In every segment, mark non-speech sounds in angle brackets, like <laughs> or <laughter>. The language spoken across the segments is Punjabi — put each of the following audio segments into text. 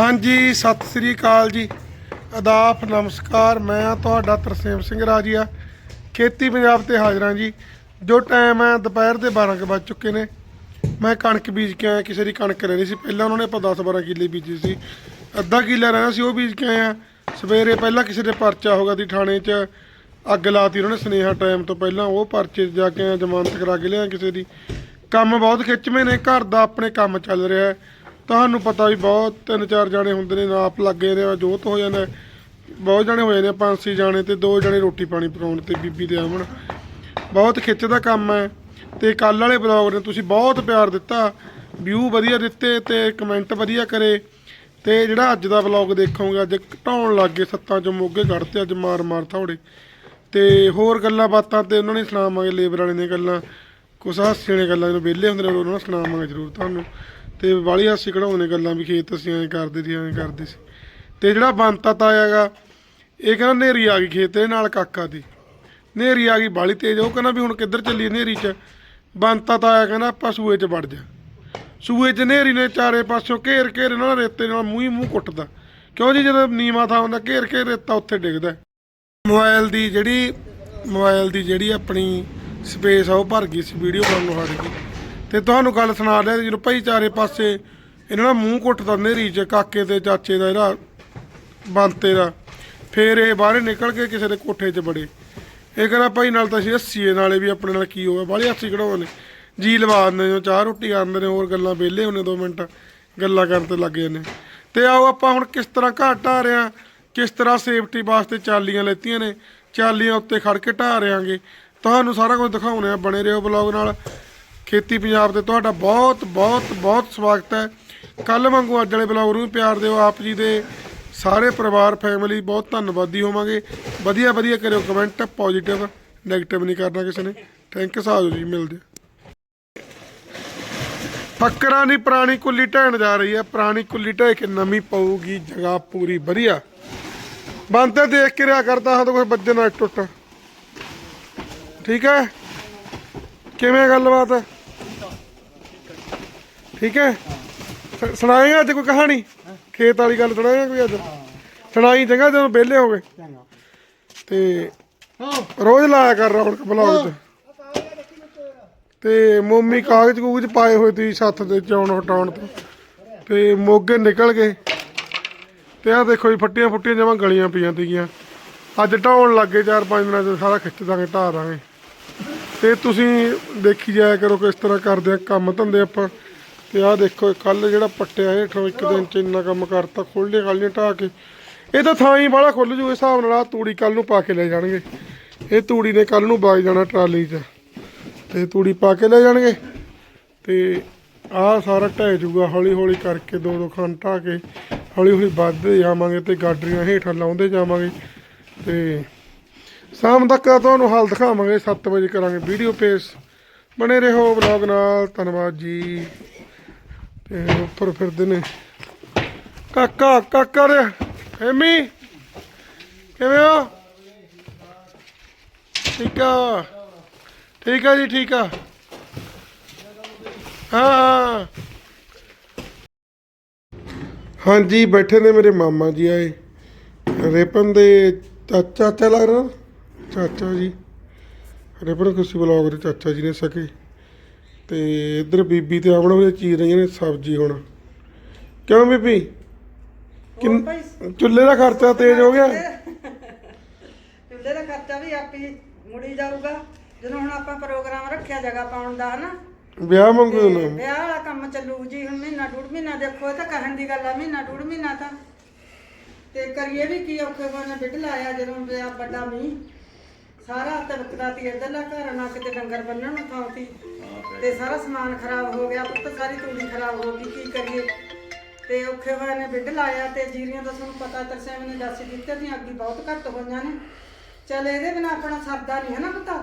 ਹਾਂਜੀ, ਸਤਿ ਸ੍ਰੀ ਅਕਾਲ ਜੀ। ਆਦਾਬ ਨਮਸਕਾਰ, ਮੈਂ ਆ ਤੁਹਾਡਾ ਤਰਸੇਮ ਸਿੰਘ ਰਾਜੀਆ। ਖੇਤੀ ਪੰਜਾਬ ਤੇ ਹਾਜ਼ਰਾਂ ਜੀ। ਜੋ ਟਾਈਮ ਹੈ, ਦੁਪਹਿਰ ਦੇ 12 ਕੁ ਵੱਜ ਚੁੱਕੇ ਨੇ। ਮੈਂ ਕਣਕ ਬੀਜ ਕੇ ਆਇਆ, ਕਿਸੇ ਦੀ ਕਣਕ ਰਹਿਣੀ ਸੀ। ਪਹਿਲਾਂ ਉਹਨਾਂ ਨੇ ਆਪਾਂ 10 12 ਕਿੱਲੇ ਬੀਜੀ ਸੀ। ਅੱਧਾ ਕਿੱਲਾ ਰਹਿਣਾ ਸੀ, ਉਹ ਬੀਜ ਕੇ ਆਇਆ। ਸਵੇਰੇ ਪਹਿਲਾਂ ਕਿਸੇ ਦੇ ਪਰਚਾ ਹੋ ਗਿਆ ਸੀ ਥਾਣੇ 'ਚ। ਅੱਗ ਲਾਤੀ ਉਹਨਾਂ ਨੇ ਸਨੇਹਾ ਟਾਈਮ ਤੋਂ ਪਹਿਲਾਂ। ਉਹ ਪਰਚੇ 'ਚ ਜਾ ਕੇ ਆਇਆ, ਜ਼ਮਾਨਤ ਕਰਾ ਕੇ ਲਿਆ ਕਿਸੇ ਦੀ। ਕੰਮ ਬਹੁਤ ਖਿੱਚਵੇਂ ਨੇ, ਘਰ ਦਾ ਆਪਣੇ ਕੰਮ ਚੱਲ ਰਿਹਾ ਹੈ। ਤੁਹਾਨੂੰ ਪਤਾ ਵੀ ਬਹੁਤ ਤਿੰਨ ਚਾਰ ਜਾਣੇ ਹੁੰਦੇ ਨੇ ਨਾਪ ਲੱਗੇ ਨੇ ਜੋਤ ਹੋ ਜਾਂਦਾ ਬਹੁਤ ਜਾਣੇ ਹੋ ਜਾਂਦੇ ਪੰਜ ਛੇ ਜਾਣੇ ਤੇ ਦੋ ਜਾਣੇ ਰੋਟੀ ਪਾਣੀ ਪਕਾਉਣ ਤੇ ਬੀਬੀ ਦੇ ਆਵਣ। ਬਹੁਤ ਖਿੱਚ ਦਾ ਕੰਮ ਹੈ। ਤੇ ਕੱਲ ਵਾਲੇ ਬਲੌਗ ਨੇ ਤੁਸੀਂ ਬਹੁਤ ਪਿਆਰ ਦਿੱਤਾ। ਵਿਊ ਵਧੀਆ ਦਿੱਤੇ ਤੇ ਕਮੈਂਟ ਵਧੀਆ ਕਰੇ। ਤੇ ਜਿਹੜਾ ਅੱਜ ਦਾ ਬਲੌਗ ਦੇਖੋਗੇ, ਅੱਜ ਘਟਾਉਣ ਲੱਗ ਗਏ ਸੱਤਾਂ ਚੋਂ ਮੋਗੇ ਕੱਢਤੇ ਅੱਜ ਮਾਰ ਮਾਰ ਥੋੜੇ ਤੇ ਹੋਰ ਗੱਲਾਂ ਬਾਤਾਂ ਤੇ ਉਹਨਾਂ ਨੇ ਸੁਣਾਵਾਂਗੇ, ਲੇਬਰ ਵਾਲੇ ਦੀਆਂ ਗੱਲਾਂ, ਕੁਛ ਹਾਸੇ ਵਾਲੀਆਂ ਗੱਲਾਂ, ਜਦੋਂ ਵਿਹਲੇ ਹੁੰਦੇ ਨੇ ਉਹਨਾਂ ਨੂੰ ਸੁਣਾਵਾਂਗੇ ਜ਼ਰੂਰ ਤੁਹਾਨੂੰ। ਤੇ ਵਾਲੀ ਹਾਸੀ ਕਢਾਉਂਦੇ ਗੱਲਾਂ ਵੀ ਖੇਤ ਅਸੀਂ ਐਂ ਕਰਦੇ ਸੀ, ਐਂ ਕਰਦੇ ਸੀ। ਤੇ ਜਿਹੜਾ ਬੰਤਾ ਤਾਇਆਗਾ ਇਹ ਕਹਿੰਦਾ ਨੇਰੀ ਆ ਗਈ ਖੇਤ ਦੇ ਨਾਲ ਕਾਕਾ ਦੀ। ਨੇਰੀ ਆ ਗਈ, ਬਾਲੀ ਤੇਜ਼ ਉਹ ਕਹਿੰਦਾ ਵੀ ਹੁਣ ਕਿੱਧਰ ਚੱਲੀਏ ਨੇਰੀ 'ਚ? ਬੰਤਾ ਤਾਇਆ ਕਹਿੰਦਾ, ਆਪਾਂ ਸੂਏ 'ਚ ਵੜ ਜਾ। ਸੂਏ 'ਚ ਨੇਰੀ ਨੇ ਚਾਰੇ ਪਾਸਿਓਂ ਘੇਰ ਘੇਰ ਇਹਨਾਂ ਨਾਲ ਰੇਤੇ ਨਾਲ ਮੂੰਹ ਹੀ ਮੂੰਹ ਕੁੱਟਦਾ। ਕਿਉਂ ਜੀ, ਜਦੋਂ ਨੀਵਾਂ ਥਾਂ ਹੁੰਦਾ, ਘੇਰ ਘੇਰ ਰੇਤਾ ਉੱਥੇ ਡਿੱਗਦਾ। ਹੈ। ਮੋਬਾਈਲ ਦੀ ਜਿਹੜੀ ਮੋਬਾਈਲ ਦੀ ਜਿਹੜੀ ਆਪਣੀ ਸਪੇਸ ਆ, ਉਹ ਭਰ ਗਈ ਸੀ ਵੀਡੀਓ ਬਣਾਉਣ ਨੂੰ ਹਟ ਗਈ। ਤੇ ਤੁਹਾਨੂੰ ਗੱਲ ਸੁਣਾ ਲਿਆ ਜਦੋਂ ਭਾਈਚਾਰੇ ਪਾਸੇ ਇਹਨਾਂ ਦਾ ਮੂੰਹ ਕੁੱਟਦਾ ਨੇਰੀ 'ਚ ਕਾਕੇ ਤੇ ਚਾਚੇ ਦਾ, ਇਹਦਾ, ਬੰਤੇ ਦਾ, ਫੇਰ ਇਹ ਬਾਹਰ ਨਿਕਲ ਕੇ ਕਿਸੇ ਦੇ ਕੋਠੇ 'ਚ ਬੜੇ ਇਹ ਕਹਿੰਦਾ ਭਾਈ ਨਾਲ ਤਾਂ ਅਸੀਂ ਹੱਸੀਏ, ਨਾਲੇ ਵੀ ਆਪਣੇ ਨਾਲ ਕੀ ਹੋਇਆ ਬਾਹਲੀ ਹੱਸੀ ਕਢਾਉਂਦੇ ਨੇ ਜੀ ਲਵਾ ਦਿੰਦੇ ਨੇ, ਚਾਹ ਰੋਟੀ ਖਾਂਦੇ ਨੇ, ਹੋਰ ਗੱਲਾਂ ਵਿਹਲੇ ਹੁੰਦੇ 2 ਮਿੰਟ, ਗੱਲਾਂ ਕਰਨ ਤੇ ਲੱਗ ਜਾਂਦੇ ਤੇ ਆਓ ਆਪਾਂ ਹੁਣ ਕਿਸ ਤਰ੍ਹਾਂ ਘਰ ਢਾਹ ਰਹੇ ਹਾਂ, ਕਿਸ ਤਰ੍ਹਾਂ ਸੇਫਟੀ ਵਾਸਤੇ ਚਾਲੀਆਂ ਲੈਤੀਆਂ ਨੇ, ਚਾਲੀਆਂ ਉੱਤੇ ਖੜ ਕੇ ਢਾਹ ਰਿਆਂਗੇ ਤੁਹਾਨੂੰ ਸਾਰਾ ਕੁਝ ਦਿਖਾਉਣੇ ਆ, ਬਣੇ ਰਹੋ ਬਲੌਗ ਨਾਲ। ਖੇਤੀ ਪੰਜਾਬ ਤੇ ਤੁਹਾਡਾ ਬਹੁਤ ਬਹੁਤ ਬਹੁਤ ਸਵਾਗਤ ਹੈ। ਕੱਲ ਵਾਂਗੂ ਅੱਜ ਵਾਲੇ ਬਲੌਗ ਨੂੰ ਪਿਆਰ ਦਿਓ। ਆਪ ਜੀ ਦੇ ਸਾਰੇ ਪਰਿਵਾਰ ਫੈਮਿਲੀ ਬਹੁਤ ਧੰਨਵਾਦੀ ਹੋਵਾਂਗੇ। ਵਧੀਆ ਵਧੀਆ ਕਰਿਓ ਕਮੈਂਟ ਪੋਜੀਟਿਵ ਨੈਗੇਟਿਵ ਨਹੀਂ ਕਰਨਾ ਕਿਸੇ ਨੇ। ਥੈਂਕ ਯੂ ਸਾਜੋ ਜੀ, ਮਿਲਦੇ ਫੱਕਰਾਂ ਦੀ ਪੁਰਾਣੀ ਕੁੱਲੀ ਢਹਿਣ ਜਾ ਰਹੀ ਹੈ। ਪੁਰਾਣੀ ਕੁੱਲੀ ਢਹਿ ਕੇ ਨਵੀਂ ਪਊਗੀ ਜਗ੍ਹਾ ਪੂਰੀ। ਵਧੀਆ। ਬੰਦੇ ਦੇਖ ਕੇ ਰਿਆ ਕਰਦਾ, ਹਾਂ ਤਾਂ ਕੋਈ ਵੱਜੇ ਨਾ ਟੁੱਟ। ਠੀਕ ਹੈ? ਕਿਵੇਂ ਗੱਲਬਾਤ? ਹੈ ਠੀਕ ਹੈ? ਸ- ਸੁਣਾਏਗਾ ਅੱਜ ਕੋਈ ਕਹਾਣੀ? ਖੇਤ ਵਾਲੀ ਗੱਲ ਸੁਣਾਏਗਾ ਕੋਈ ਅੱਜ? ਸੁਣਾਈ ਚੰਗਾ ਜਦੋਂ ਵਿਹਲੇ ਹੋ ਗਏ। ਤੇ ਰੋਜ਼ ਲਾਇਆ ਕਰ ਰੌਣਕ ਬਲੌਗ 'ਚ ਤੇ ਮੋਮੀ ਕਾਗਜ਼ ਕੂਗਜ਼ ਪਾਏ ਹੋਏ ਤੀ ਸੱਤ ਦੇ ਚੌਣ ਹਟਾਉਣ ਤੋਂ। ਤੇ ਮੋਗੇ ਨਿਕਲ ਗਏ। ਤੇ ਆ ਦੇਖੋ ਜੀ ਫੱਟੀਆਂ ਫੁੱਟੀਆਂ ਜਮਾਂ ਗਲੀਆਂ ਪਈਆਂ ਤੀਗੀਆਂ ਅੱਜ ਢਾਉਣ ਲੱਗੇ ਚਾਰ ਪੰਜ ਦਿਨਾਂ ਚ ਸਾਰਾ ਖਿੱਚ ਦਾਂਗੇ ਢਾਹ ਦਾਂਗੇ। ਤੇ ਤੁਸੀਂ ਦੇਖੀ ਜਾਇਆ ਕਰੋ ਕਿਸ ਤਰ੍ਹਾਂ ਕਰਦੇ ਆ ਕੰਮ ਧੰਦੇ ਆਪਾਂ। ਤੇ ਆਹ ਦੇਖੋ ਕੱਲ ਜਿਹੜਾ ਪੱਟਿਆ ਹੇਠੋਂ ਇੱਕ ਦਿਨ ਚ ਇੰਨਾ ਕੰਮ ਕਰਤਾ ਖੋਲ੍ਹੇ ਖਾਲੀਆਂ ਢਾਹ ਕੇ। ਇਹ ਤਾਂ ਥਾਂ ਹੀ ਬਾਹਲਾ ਖੁੱਲ ਜੂ ਹਿਸਾਬ ਨਾਲ ਆਹ ਤੂੜੀ ਕੱਲ ਨੂੰ ਪਾ ਕੇ ਲੈ ਜਾਣਗੇ। ਇਹ ਤੂੜੀ ਨੇ ਕੱਲ ਨੂੰ ਬਾਗ ਜਾਣਾ ਟਰਾਲੀ 'ਚ। ਤੇ ਤੂੜੀ ਪਾ ਕੇ ਲੈ ਜਾਣਗੇ। ਤੇ ਆਹ ਸਾਰਾ ਢਹਿ ਜੂਗਾ ਹੌਲੀ ਹੌਲੀ ਕਰਕੇ ਦੋ ਦੋ ਖਾਨ ਢਾਹ ਕੇ ਹੌਲੀ ਹੌਲੀ ਵੱਧਦੇ ਜਾਵਾਂਗੇ ਤੇ ਗਾਡਰੀਆਂ ਹੇਠਾਂ ਲਾਉਂਦੇ ਜਾਵਾਂਗੇ। ਤੇ ਸ਼ਾਮ ਤੱਕ ਤੁਹਾਨੂੰ ਹਾਲ ਦਿਖਾਵਾਂਗੇ 7 ਵਜੇ ਕਰਾਂਗੇ ਵੀਡੀਓ ਪੇਸ਼। ਬਣੇ ਰਹੋ ਵਲੌਗ ਨਾਲ, ਧੰਨਵਾਦ ਜੀ। ਤੇ ਉੱਪਰ ਫਿਰਦੇ ਨੇ। ਕਾਕਾ ਕਾਕਾ ਰੇ ਐਮੀ ਕਿਵੇਂ ਹੋ? ਠੀਕ ਆ। ਠੀਕ ਆ ਜੀ, ਠੀਕ ਆ। ਹਾਂ ਹਾਂਜੀ, ਬੈਠੇ ਨੇ ਮੇਰੇ ਮਾਮਾ ਜੀ ਆਏ। ਰੇਪਨ ਦੇ ਚਾਚਾ ਚਾਚਾ ਲੱਗ ਰਿਹਾ ਚਾਚਾ ਜੀ। ਰੇਪਨ ਖੁਸ਼ੀ ਬਲੌਗ ਦੇ ਚਾਚਾ ਜੀ ਨੇ ਸਕੇ। ਤੇ ਇੱਧਰ ਬੀਬੀ ਤੇ ਆਵਣ ਵਾਲੇ ਚੀਰ ਰਹੀਆਂ ਨੇ ਸਬਜ਼ੀ ਹੁਣ। ਕਿਉਂ ਬੀਬੀ? ਕਿੰਨ ਚੁੱਲ੍ਹੇ ਦਾ ਖਰਚਾ ਤੇਜ਼ ਹੋ ਗਿਆ। ਚੁੱਲ੍ਹੇ ਦਾ ਖਰਚਾ ਵੀ ਆਪੀ ਮੁੜੀ ਜਾਊਗਾ। ਜਦੋਂ ਹੁਣ ਆਪਾਂ ਪ੍ਰੋਗਰਾਮ ਰੱਖਿਆ ਜਗ੍ਹਾ ਪਾਉਣ ਦਾ ਹਨਾ? ਵਿਆਹ ਮੰਗੂ ਤੇ ਨਾ? ਵਿਆਹ ਵਾਲਾ ਕੰਮ ਚੱਲੂ ਜੀ ਹੁਣ ਮਹੀਨਾ ਡੂਢ ਮਹੀਨਾ ਦੇਖੋ ਇਹ ਤਾਂ ਕਹਿਣ ਦੀ ਗੱਲ ਆ ਮਹੀਨਾ ਡੂਢ ਮਹੀਨਾ ਤਾਂ। ਤੇ ਕਰੀਏ ਵੀ ਕੀ ਔਖੇ ਹੋਣੇ ਬਿੱਡ ਲਾਇਆ ਜਦੋਂ ਵਿਆਹ ਵੱਡਾ ਮੀਂਹ। ਸਾਰਾ ਤਵਕਦਾ ਤੀ ਇੱਧਰਲਾ ਘਰ ਨਾ ਕਿਤੇ ਡੰਗਰ ਬੰਨਣ ਨੂੰ ਥਾਂ ਤੀ। ਤੇ ਸਾਰਾ ਸਮਾਨ ਖਰਾਬ ਹੋ ਗਿਆ, ਪੁੱਤ ਸਾਰੀ ਤੂੜੀ ਖਰਾਬ ਹੋ ਗਈ, ਕੀ ਕਰੀਏ? ਤੇ ਔਖੇ ਹੋਏ ਨੇ ਬਿੱਡ ਲਾਇਆ ਤੇ ਜੀਰੀਆਂ ਦਾ ਤੁਹਾਨੂੰ ਪਤਾ ਤਰਸੇਮ ਨੇ ਦੱਸ ਦਿੱਤੇ ਦੀਆਂ ਅੱਗੀ ਬਹੁਤ ਘੱਟ ਹੋਈਆਂ ਨੇ। ਚਲ ਇਹਦੇ ਬਿਨਾ ਆਪਣਾ ਸਰਦਾ ਨਹੀਂ ਹੈ ਨਾ ਪਤਾ।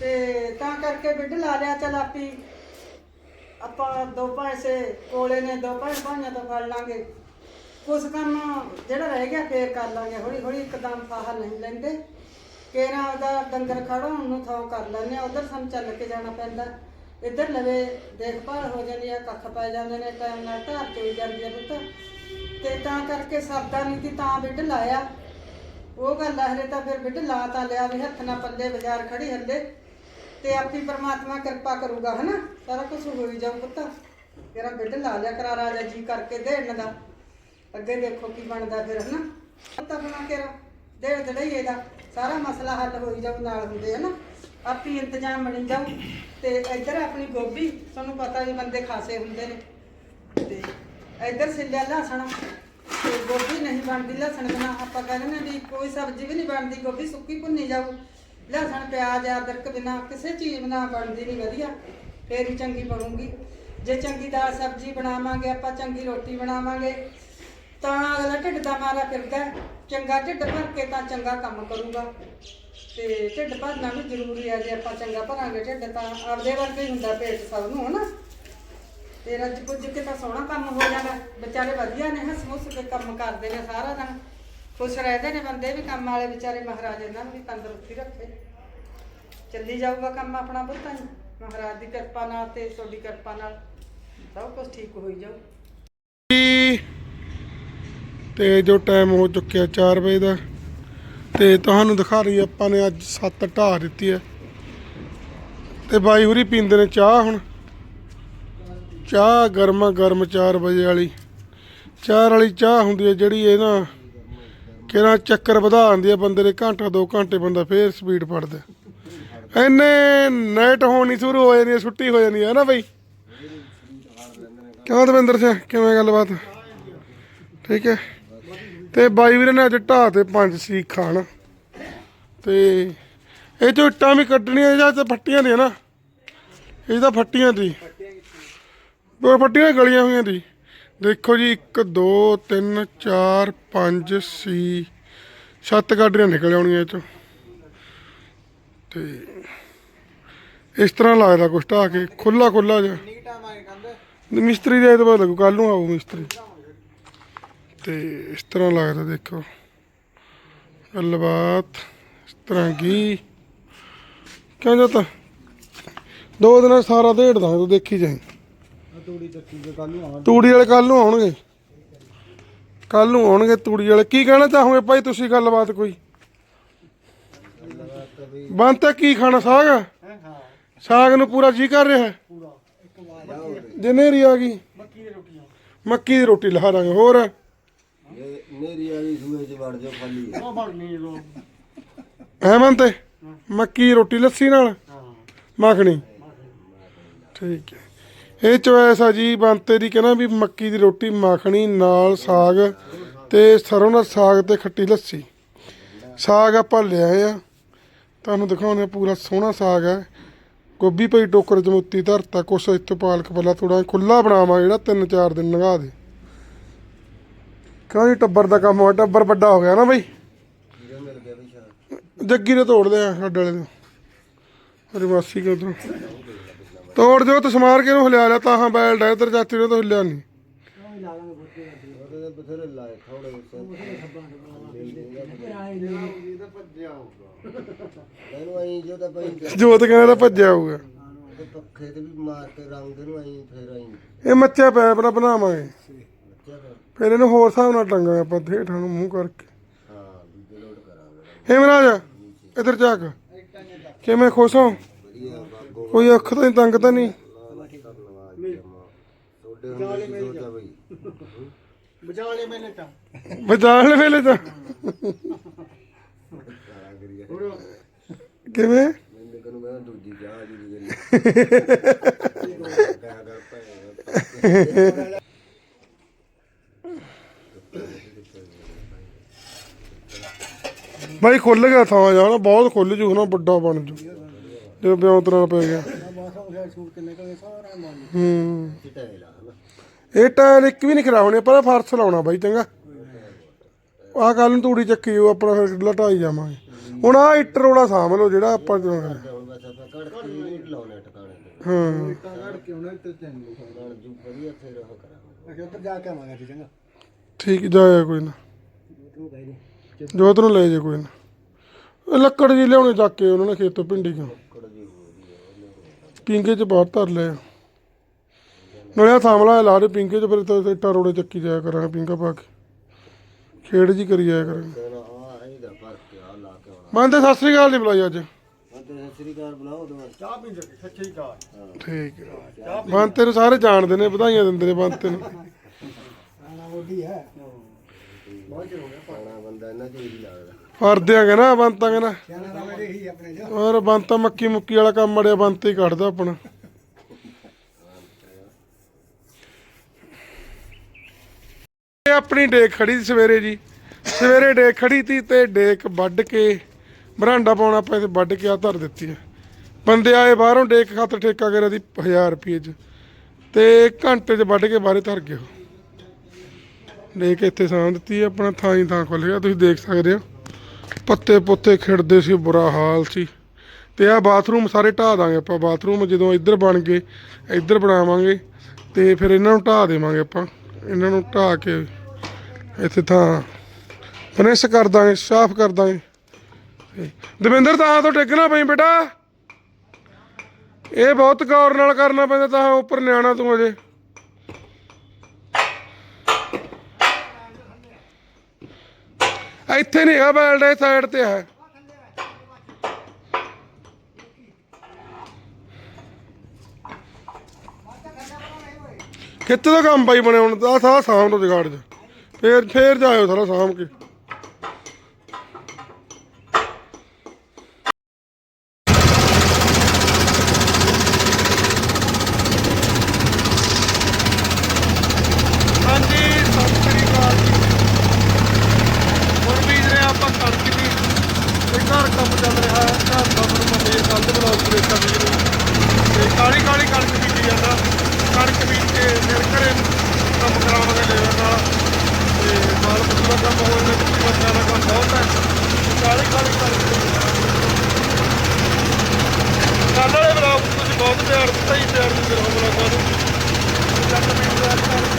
ਤੇ ਤਾਂ ਕਰਕੇ ਬਿੱਡ ਲਾ ਲਿਆ, ਚਲ ਆਪੀ ਆਪਾਂ ਦੋ ਪੈਸੇ ਕੋਲੇ ਨੇ, ਦੋ ਪੈਸੇ ਭਾਈਆਂ ਤੋਂ ਫੜ ਲਾਂਗੇ। ਕੁਛ ਕੰਮ ਜਿਹੜਾ ਰਹਿ ਗਿਆ ਫੇਰ ਕਰ ਲਾਂਗੇ ਹੌਲੀ ਹੌਲੀ ਇੱਕਦਮ ਫਾਹਾ ਨਹੀਂ ਲੈਂਦੇ। ਕੇਰਾ ਉਹਦਾ ਡੰਗਰ ਖੜਾਉਣ ਨੂੰ ਥਾਂ ਕਰ ਲੈਂਦੇ ਆ ਉਧਰ ਸਾਨੂੰ ਚੱਲ ਕੇ ਜਾਣਾ ਪੈਂਦਾ। ਇੱਧਰ ਲਵੇ ਦੇਖਭਾਲ ਹੋ ਜਾਂਦੀ ਆ, ਕੱਖ ਪੈ ਜਾਂਦੇ ਨੇ ਟਾਈਮ ਨਾਲ ਧਾਰ ਚੋਈ ਜਾਂਦੀ ਆ ਪੁੱਤ। ਤੇ ਤਾਂ ਕਰਕੇ ਸਰਦਾ ਨਹੀਂ ਸੀ, ਤਾਂ ਬਿੱਡ ਲਾਇਆ। ਉਹ ਗੱਲ ਆ, ਹਲੇ ਤਾਂ ਫਿਰ ਬਿੱਡ ਲਾ ਤਾਂ ਲਿਆ ਵੀ ਹੱਥ ਨਾਲ ਪੱਲੇ ਬਾਜ਼ਾਰ ਖੜੀ ਹੱਲੇ ਤੇ ਆਪੀ ਪਰਮਾਤਮਾ ਕਿਰਪਾ ਕਰੂਗਾ, ਹਨਾ? ਸਾਰਾ ਕੁਝ ਹੋ ਹੀ ਜਾਊ ਪੁੱਤ। ਤੇਰਾ ਬਿੱਡ ਲਾ ਲਿਆ ਕਰਾ ਰਾਜਾ ਜੀ ਕਰਕੇ ਦੇਣ ਦਾ। ਅੱਗੇ ਦੇਖੋ ਕੀ ਬਣਦਾ ਫਿਰ, ਹਨਾ? ਪਤਾ ਬਣਾ ਕੇ ਦੇੜ ਦੜਈਏ ਦਾ। ਸਾਰਾ ਮਸਲਾ ਹੱਲ ਹੋਈ ਜਾਊ ਨਾਲ ਹੁੰਦੇ, ਹਨਾ? ਆਪੀ ਇੰਤਜ਼ਾਮ ਬਣੀ ਜਾਊ। ਤੇ ਇੱਧਰ ਆਪਣੀ ਗੋਭੀ, ਤੁਹਾਨੂੰ ਪਤਾ ਵੀ ਬੰਦੇ ਖਾਸੇ ਹੁੰਦੇ ਨੇ। ਤੇ ਇੱਧਰ ਸਿੱਲਿਆ ਲਸਣ। ਤੇ ਗੋਭੀ ਨਹੀਂ ਬਣਦੀ, ਲਸਣ ਬਿਨਾ ਆਪਾਂ ਕਹਿੰਦੇ ਨੇ ਵੀ ਕੋਈ ਸਬਜ਼ੀ ਵੀ ਨਹੀਂ ਬਣਦੀ, ਗੋਭੀ ਸੁੱਕੀ ਭੁੰਨੀ ਜਾਊ। ਲਸਣ, ਪਿਆਜ਼, ਅਦਰਕ ਬਿਨਾ ਕਿਸੇ ਚੀਜ਼ ਬਿਨਾ ਬਣਦੀ ਨਹੀਂ, ਵਧੀਆ। ਫੇਰ ਹੀ ਚੰਗੀ ਬਣੂਗੀ। ਜੇ ਚੰਗੀ ਦਾਲ, ਸਬਜ਼ੀ ਬਣਾਵਾਂਗੇ, ਆਪਾਂ ਚੰਗੀ ਰੋਟੀ ਬਣਾਵਾਂਗੇ, ਤਾਂ ਅਗਲਾ ਢਿੱਡ ਦਾ ਮਾਰਾ ਫਿਰਦਾ ਚੰਗਾ ਢਿੱਡ ਭਰ ਕੇ ਤਾਂ ਚੰਗਾ ਕੰਮ ਕਰੂਗਾ। ਤੇ ਢਿੱਡ ਭਰਨਾ ਵੀ ਜ਼ਰੂਰੀ ਹੈ ਜੇ ਆਪਾਂ ਚੰਗਾ ਭਰਾਂਗੇ ਢਿੱਡ ਤਾਂ ਆਪਦੇ ਵਰਗੇ ਹੀ ਹੁੰਦਾ ਪੇਟ ਸਭ ਨੂੰ, ਹਨਾ? ਤੇ ਰੱਜ ਪੁੱਜ ਕੇ ਤਾਂ ਸੋਹਣਾ ਕੰਮ ਹੋ ਜਾਂਦਾ। ਵਿਚਾਰੇ ਵਧੀਆ ਨੇ ਹੱਸ ਮੁੱਸ ਕੇ ਕੰਮ ਕਰਦੇ ਨੇ ਸਾਰਾ ਦਿਨ। ਖੁਸ਼ ਰਹਿੰਦੇ ਨੇ ਬੰਦੇ ਵੀ, ਕੰਮ ਵਾਲੇ ਵਿਚਾਰੇ ਮਹਾਰਾਜ ਇਹਨਾਂ ਨੂੰ ਵੀ ਤੰਦਰੁਸਤੀ ਰੱਖੇ। ਚੱਲੀ ਜਾਊਗਾ ਕੰਮ ਆਪਣਾ ਪੁੱਤਾਂ ਜੀ ਮਹਾਰਾਜ ਦੀ ਕਿਰਪਾ ਨਾਲ ਤੇ ਤੁਹਾਡੀ ਕਿਰਪਾ ਨਾਲ ਸਭ ਕੁਝ ਠੀਕ ਹੋਈ ਜਾਊ। ਤੇ ਜੋ ਟਾਈਮ ਹੋ ਚੁੱਕਿਆ 4 ਵਜੇ ਦਾ। ਤੇ ਤੁਹਾਨੂੰ ਦਿਖਾ ਰਹੀ ਆਪਾਂ ਨੇ ਅੱਜ ਸੱਤ ਢਾਹ ਦਿੱਤੀ ਹੈ। ਤੇ ਬਾਈ ਹੁਰੀ ਪੀਂਦੇ ਨੇ ਚਾਹ ਹੁਣ। ਚਾਹ ਗਰਮਾ ਗਰਮ 4 ਵਜੇ ਵਾਲੀ। ਚਾਰ ਵਾਲੀ ਚਾਹ ਹੁੰਦੀ ਹੈ ਜਿਹੜੀ ਇਹ ਨਾ ਕਿਹੜਾ ਚੱਕਰ ਵਧਾ ਦਿੰਦੀ ਹੈ, ਬੰਦੇ ਦੇ ਘੰਟਾ 2 ਘੰਟੇ ਬੰਦਾ ਫੇਰ ਸਪੀਡ ਫੜਦਾ। ਐਨੇ ਨੈਟ ਹੋਣੀ ਸ਼ੁਰੂ ਹੋ ਜਾਣੀ ਹੈ ਛੁੱਟੀ ਹੋ ਜਾਣੀ ਹੈ ਨਾ ਬਈ? ਕਿਉਂ ਦਵਿੰਦਰ ਸਿੰਘ, ਕਿਵੇਂ ਗੱਲਬਾਤ? ਠੀਕ ਹੈ। ਤੇ ਬਾਈ ਵੀਰੇ ਨੇ ਅੱਜ ਢਾਹ ਤੇ ਪੰਜ ਸੀ ਖਾਣ। ਤੇ ਇਹ ਚੋਂ ਇੱਟਾਂ ਵੀ ਕੱਢਣੀਆਂ ਜਾਂ ਤੇ ਫੱਟੀਆਂ ਦੀਆਂ ਨਾ। ਇਹ ਤਾਂ ਫੱਟੀਆਂ ਦੀ। ਫੱਟੀਆਂ ਗਲੀਆਂ ਹੋਈਆਂ ਦੀ। ਦੇਖੋ ਜੀ 1 2 3 4 5 6 ਸੱਤ ਗਾਡਰੀਆਂ ਨਿਕਲ ਆਉਣੀਆਂ ਇਹ ਚੋਂ। ਤੇ ਇਸ ਤਰ੍ਹਾਂ ਲੱਗਦਾ ਕੁਛ ਢਾਹ ਕੇ। ਖੁੱਲਾ ਖੁੱਲਾ ਜਿਹਾ। ਮਿਸਤਰੀ ਦੇ ਤੋਂ ਬਾਅਦ ਲੱਗੂ ਕੱਲ ਨੂੰ ਆਊ ਮਿਸਤਰੀ। ਤੇ ਇਸ ਤਰ੍ਹਾਂ ਲੱਗਦਾ ਦੇਖੋ। ਗੱਲਬਾਤ ਇਸ ਤਰ੍ਹਾਂ ਕੀ? ਕਿਉਂ ਜਾਂਦਾ ਦੋ ਦਿਨਾਂ ਸਾਰਾ ਢੇੜ ਦਾਂਗੇ ਤੂੰ ਦੇਖੀ ਜਾਈਂ। ਤੂੜੀ ਚੱਕੀ ਕੱਲ ਨੂੰ ਤੂੜੀ ਵਾਲੇ ਕੱਲ ਨੂੰ ਆਉਣਗੇ। ਕੱਲ ਨੂੰ ਆਉਣਗੇ ਤੂੜੀ ਵਾਲੇ। ਕੀ ਕਹਿਣਾ ਚਾਹੋਗੇ ਭਾਈ ਤੁਸੀਂ ਗੱਲਬਾਤ ਕੋਈ? ਬੰਦ ਤੇ ਕੀ ਖਾਣਾ ਸਾਗ? ਸਾਗ ਨੂੰ ਪੂਰਾ ਜੀ ਕਰ ਰਿਹਾ ਪੂਰਾ। ਆ ਗਈ। ਮੱਕੀ ਦੀ ਮੱਕੀ ਰੋਟੀ ਲਾ ਦਾਂਗੇ ਹੋਰ? ਇਹ ਨੇਰੀ ਵਾਲੀ ਸੂਏ ਚ ਵੜ ਜਾ ਖਾਲੀ ਉਹ ਬਣਨੀ ਲੋ ਹੈਮਨ ਤੇ ਮੱਕੀ ਦੀ ਰੋਟੀ ਲੱਸੀ ਨਾਲ? ਹਾਂ। ਮੱਖਣੀ। ਠੀਕ ਹੈ। ਇਹ ਚੋਇਸ ਆ ਜੀ ਬੰਤੇ ਦੀ ਕਹਿੰਦਾ ਵੀ ਮੱਕੀ ਦੀ ਰੋਟੀ ਮੱਖਣੀ ਨਾਲ ਸਾਗ ਤੇ ਸਰੋਂ ਦਾ ਸਾਗ ਤੇ ਖੱਟੀ ਲੱਸੀ। ਸਾਗ ਆਪਾਂ ਲਿਆਏ ਆ। ਤੁਹਾਨੂੰ ਦਿਖਾਉਂਦੇ ਆ ਪੂਰਾ ਸੋਹਣਾ ਸਾਗ ਹੈ। ਗੋਭੀ ਪਈ ਟੋਕਰ ਚ ਮੁੱਤੀ ਧਰਤਾ ਕੁਛ ਇੱਥੋਂ ਪਾਲਕ ਪੱਲਾ ਥੋੜਾ ਖੁੱਲਾ ਬਣਾਵਾਂਗੇ ਜਿਹੜਾ ਤਿੰਨ ਚਾਰ ਦਿਨ ਲੰਘਾ ਦੇ। ਕਿਉਂ ਜੀ ਟੱਬਰ ਦਾ ਕੰਮ ਹੋ ਟੱਬਰ ਵੱਡਾ ਹੋ ਗਿਆ ਨਾ ਬਈ। ਮਿਲ ਗਿਆ ਜੱਗੀ ਦੇ ਤੋੜਦੇ ਆ ਸਾਡੇ ਵਾਲੇ ਤੋਂ ਅਰੇ ਮਾਸੀ ਕੇ ਉਧਰੋਂ ਤੋੜ ਦਿਓ ਤੇ ਸਮਾਰ ਕੇ ਨੂੰ ਹਿਲਿਆ ਲਿਆ ਤਾਂ ਹਾਂ ਬੈਲ ਡਾ ਇਧਰ ਚਾਚੀ ਨੇ ਤਾਂ ਹਿਲਿਆ ਨਹੀਂ ਇਹਨੂੰ <laughs> ਜੋਤ ਕਹਿੰਦਾ ਤਾਂ ਭੱਜਿਆ ਹੋਊਗਾ। ਤੇ ਪੱਖੇ ਤੇ ਵੀ ਮਾਰ ਕੇ ਰੰਗ ਨੂੰ ਆਈ ਫੇਰ ਆਈ ਇਹ ਮੱਛਿਆ ਪੈਪ ਬਣਾਵਾਂਗੇ। ਫਿਰ ਇਹਨੂੰ ਹੋਰ ਹਿਸਾਬ ਨਾਲ ਟੰਗਾਂਗੇ ਆਪਾਂ ਠੇਠਾਂ ਨੂੰ ਮੂੰਹ ਕਰਕੇ। ਹਾਂ ਦੂਜੇ ਲੋਡ ਕਰਾਂਗੇ ਹੇਮਰਾਜ, ਇਧਰ ਝਾਕ ਕਿਵੇਂ ਖੁਸ਼ ਹੋ? ਕੋਈ ਅੱਖ ਤਾਂ ਨਹੀਂ, ਤੰਗ ਤਾਂ ਨਹੀਂ? ਬਚਾ ਲੈ ਮੈਨੇ ਤਾਂ। ਬਚਾਣ ਵੇਲੇ ਤਾਂ ਕਿਵੇਂ? ਦੂਜੀ ਚਾਹ ਜੀ ਕਰੀ ਕਹਿਆ ਕਰ ਪਏ ਬਾਈ ਖੁੱਲ ਗਿਆ ਥਾਂ ਜਾਣਾ ਬਹੁਤ ਖੁੱਲ ਜੂ ਨਾ ਵੱਡਾ ਬਣ ਜੂ। ਜੇ ਬਿਉਂ ਤਰ੍ਹਾਂ ਪੈ ਗਿਆ। ਹੂੰ। ਲਾ ਇਹ ਟਾਇਰ ਇੱਕ ਵੀ ਨਹੀਂ ਖਰਾਉਣੇ ਪਰ ਫਰਸ਼ ਲਾਉਣਾ ਬਾਈ ਚੰਗਾ। ਆਹ ਕੱਲ ਨੂੰ ਤੂੜੀ ਚੱਕੀ ਉਹ ਆਪਣਾ ਫਿਰ ਲਟਾਈ ਜਾਵਾਂਗੇ। ਹੁਣ ਆ ਇੱਟ ਰੋੜਾ ਸਾਂਭ ਲਓ ਜਿਹੜਾ ਆਪਾਂ ਚਲਾਉਣਾ ਹਾਂ। ਤਾਂ ਘੜ ਕੇ ਉਹਨਾਂ ਤੇ ਚੰਗੀ ਨਾਲ ਜੂ ਵਧੀਆ ਫੇਰ ਉਹ ਕਰਾਂਗੇ। ਅਜੇ ਉੱਧਰ ਜਾ ਕੇ ਆਵਾਂਗੇ ਠੀਕ ਚੰਗਾ। ਠੀਕ ਜਾਇਆ ਕੋਈ ਨਾ। ਜੋਤ ਨੂੰ ਲੈ ਜੇ ਕੋਈ ਨਾ। ਇਹ ਲੱਕੜ ਜੀ ਲਿਆਉਣੇ ਚੱਕ ਕੇ ਉਹਨਾਂ ਨੇ ਖੇਤੋਂ ਪਿੰਡੀ ਕਿਉਂ? ਪਿੰਗੇ ਚ ਬਾਹਰ ਧਰ ਲਿਆ ਨਾਲੇ ਥਾਮਲਾ ਲਾ ਦੇ ਪਿੰਗੇ ਚ, ਫਿਰ ਤਾਂ ਇੱਟਾਂ ਰੋੜੇ ਚੱਕੀ ਜਾਇਆ ਕਰਾਂਗੇ ਪਿੰਗਾ ਪਾ ਕੇ। ਖੇਡ ਜੀ ਕਰੀ ਜਾਇਆ ਕਰਾਂਗੇ। ਤੇਰਾ ਮੈਂ ਤੇ ਸਤਿ ਸ੍ਰੀ ਅਕਾਲ ਨਹੀਂ ਬੁਲਾਈ ਅੱਜ। ਹੁਣ ਤੇ ਸਤਿ ਸੱਚੀ ਚਾਹ ਠੀਕ ਹੈ ਬੰਤੇ ਨੂੰ ਸਾਰੇ ਜਾਣਦੇ ਨੇ, ਵਧਾਈਆਂ ਦਿੰਦੇ ਨੇ ਬੰਤੇ ਨੂੰ ਆਣਾ ਉਹਦੀ ਹੈ। ਪਾਣਾ ਬੰਦਾ ਇਹਨਾਂ ਚ ਹੀ ਲੱਗਦਾ। ਫਰਦਿਆਂ ਕਹਿੰਦਾ ਬੰਤਾ ਕਹਿੰਦਾ ਸਿਆਣਾ ਦਾ ਮੇਰੇ ਹੀ ਆਪਣੇ ਜਾ ਔਰ ਬੰਤਾ ਮੱਕੀ ਮੁੱਕੀ ਵਾਲਾ ਕੰਮ ਮੜਿਆ ਬੰਤੇ ਹੀ ਕੱਢਦਾ ਆਪਣਾ। ਇਹ ਆਪਣੀ ਡੇਕ ਖੜੀ ਸੀ ਸਵੇਰੇ ਜੀ। ਸਵੇਰੇ ਡੇਕ ਖੜੀ ਤੀ ਤੇ ਡੇਕ ਵੱਢ ਕੇ ਬਰਾਂਡਾ ਪਾਉਣਾ ਪਏ ਤੇ ਵੱਢ ਕੇ ਆ ਧਰ ਦਿੱਤੀ ਹੈ ਬੰਦੇ ਆਏ ਬਾਹਰੋਂ ਡੇਕ ਖਾਤਰ ਠੇਕਾ ਕਰਿਆ ਦੀ 1000 ਰੁਪਏ ਚ। ਤੇ ਘੰਟੇ ਚ ਵੱਢ ਕੇ ਬਾਹਰੇ ਧਰ ਗਿਆ ਕੇ ਇੱਥੇ ਸਾਂ ਦਿੱਤੀ ਆਪਣਾ ਥਾਂ ਹੀ ਥਾਂ ਖੁੱਲ ਗਿਆ, ਤੁਸੀਂ ਦੇਖ ਸਕਦੇ ਹੋ। ਪੱਤੇ ਪੁੱਤੇ ਖਿੜਦੇ ਸੀ, ਬੁਰਾ ਹਾਲ ਸੀ। ਤੇ ਆ ਬਾਥਰੂਮ ਸਾਰੇ ਢਾਹ ਦਾਂਗੇ ਆਪਾਂ, ਬਾਥਰੂਮ ਜਦੋਂ ਇੱਧਰ ਬਣ ਗਏ, ਇੱਧਰ ਬਣਾਵਾਂਗੇ ਤੇ ਫਿਰ ਇਹਨਾਂ ਨੂੰ ਢਾਹ ਦੇਵਾਂਗੇ ਆਪਾਂ। ਇਹਨਾਂ ਨੂੰ ਢਾਹ ਕੇ ਇੱਥੇ ਥਾਂ ਫਿਨਿਸ਼ ਕਰ ਦਾਂਗੇ, ਸਾਫ਼ ਕਰ ਦਾਂਗੇ। ਦਵਿੰਦਰ, ਤਾਂ ਤੋਂ ਡਿੱਗਣਾ ਪਈ ਬੇਟਾ। ਇਹ ਬਹੁਤ ਗੌਰ ਨਾਲ ਕਰਨਾ ਪੈਂਦਾ, ਤਾਂ ਉੱਪਰ ਨਿਆਣਾ ਤੂੰ ਅਜੇ। ਇੱਥੇ ਨਹੀਂ ਹੈਗਾ ਬੈਲਡ ਇਹ ਸਾਈਡ ਤੇ ਹੈ। ਕਿੱਥੇ ਦਾ ਕੰਮ ਬਾਈ ਬਣਿਆ ਹੁਣ? ਆ ਸਾਰਾ ਸਾਂਭ ਲੋ ਜਗਾੜ ਜਾ ਫੇਰ ਫੇਰ ਜਾਇਓ ਸਾਰਾ ਸਾਂਭ ਕੇ ਹਾਂਜੀ ਸਤਿ ਸ੍ਰੀ ਅਕਾਲ ਜੀ ਹੁਣ ਬੀਜ ਰਹੇ ਆਪਾਂ ਕਣਕ ਦੀ ਤੇ ਘਰ ਕੰਮ ਚੱਲ ਰਿਹਾ ਹੈ ਘਰ ਦਾ ਤੁਹਾਨੂੰ ਪਤਾ ਹੀ ਹੈ ਕੱਲ ਦੇ ਬਲੌਗ ਦੇ ਵਿੱਚ ਬੀਜ ਰਹੇ ਤੇ ਕਾਲੀ ਕਾਲੀ ਕਣਕ ਬੀਜੀ ਜਾਂਦਾ ਕਣਕ ਬੀਜ ਕੇ ਫਿਰ ਘਰੇ ਕੰਮ ਕਰਾਵਾਂਗੇ ਲੇਬਰ ਨਾਲ ਤੇ ਨਾਲ ਪੁੱਛਣਾ ਕੰਮ ਬੱਚਿਆਂ ਦਾ ਕੰਮ ਬਹੁਤ ਹੈ। ਕਾਲੀ ਕਾਲੀ ਕਣਕ ਕੱਲ ਵਾਲੇ ਬਲੌਗ ਤੁਸੀਂ ਬਹੁਤ ਪਿਆਰ ਦਿੱਤਾ ਹੀ ਪਿਆਰ ਦਿੰਦੇ ਰਹੋ ਬਲੌਗਾਂ ਨੂੰ। ਚੱਕ ਬੀਜ ਰਿਹਾ ਕਣਕ